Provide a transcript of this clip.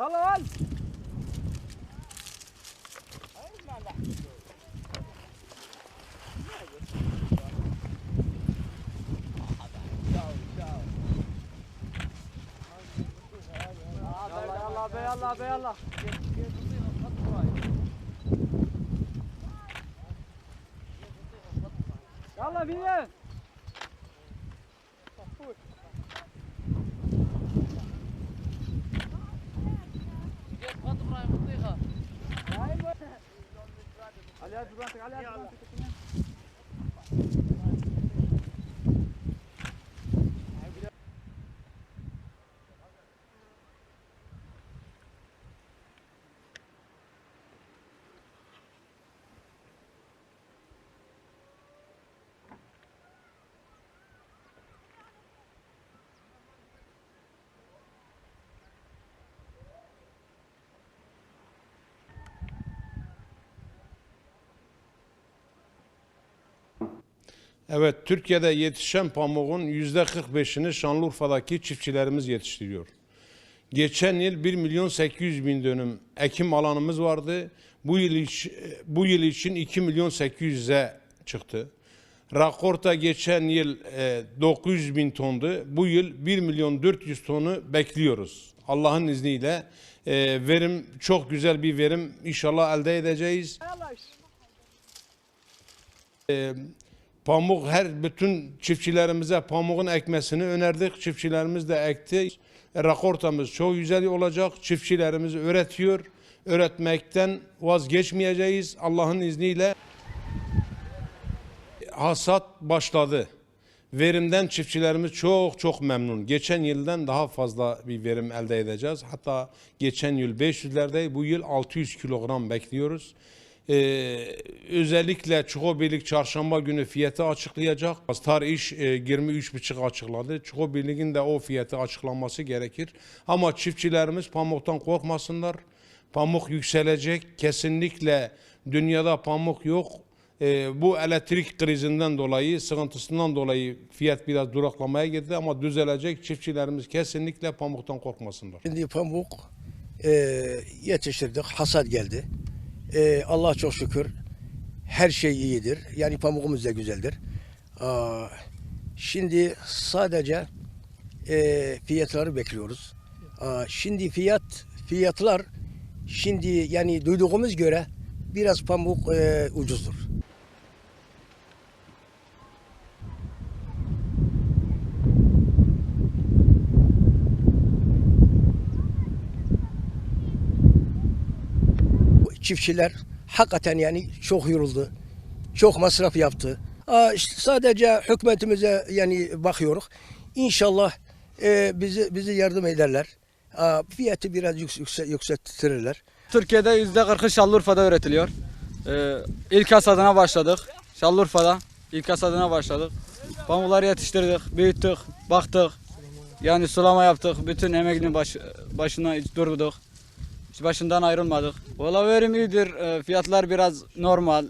Al al. Yallah yallah be yallah be yallah. Yallah Allez, à droite, allez. Evet, Türkiye'de yetişen pamuğun yüzde 45'ini Şanlıurfa'daki çiftçilerimiz yetiştiriyor. Geçen yıl 1 milyon 800 bin dönüm ekim alanımız vardı. Bu yıl, iç- bu yıl için 2 milyon 800'e çıktı. Rakorta geçen yıl e, 900 bin tondu. Bu yıl 1 milyon 400 tonu bekliyoruz. Allah'ın izniyle e, verim çok güzel bir verim inşallah elde edeceğiz. Pamuk her bütün çiftçilerimize pamuğun ekmesini önerdik. Çiftçilerimiz de ekti. E, Rakortamız çok güzel olacak. Çiftçilerimiz öğretiyor. Öğretmekten vazgeçmeyeceğiz Allah'ın izniyle. Hasat başladı. Verimden çiftçilerimiz çok çok memnun. Geçen yıldan daha fazla bir verim elde edeceğiz. Hatta geçen yıl 500'lerde bu yıl 600 kilogram bekliyoruz. Ee, özellikle Çukurbirlik çarşamba günü fiyatı açıklayacak. Star iş e, 23,5 açıkladı. Çukurbirlik'in de o fiyatı açıklanması gerekir. Ama çiftçilerimiz pamuktan korkmasınlar. Pamuk yükselecek. Kesinlikle dünyada pamuk yok. Ee, bu elektrik krizinden dolayı, sıkıntısından dolayı fiyat biraz duraklamaya gitti ama düzelecek. Çiftçilerimiz kesinlikle pamuktan korkmasınlar. Şimdi pamuk e, yetiştirdik, hasat geldi. E, Allah çok şükür her şey iyidir. Yani pamukumuz da güzeldir. Aa, şimdi sadece e, fiyatları bekliyoruz. Aa, şimdi fiyat fiyatlar şimdi yani duyduğumuz göre biraz pamuk e, ucuzdur. Çiftçiler hakikaten yani çok yoruldu. Çok masraf yaptı. Aa, işte sadece hükümetimize yani bakıyoruz. İnşallah e, bizi bizi yardım ederler. Aa, fiyatı biraz yüks, yükse, yükseltirler. Türkiye'de yüzde 40'ı Şanlıurfa'da üretiliyor. Ee, ilk hasadına başladık. Şanlıurfa'da ilk hasadına başladık. Pamukları yetiştirdik, büyüttük, baktık. Yani sulama yaptık. Bütün emeklinin baş, başına hiç durduk. Başından ayrılmadık. Valla iyidir. Ee, fiyatlar biraz normal.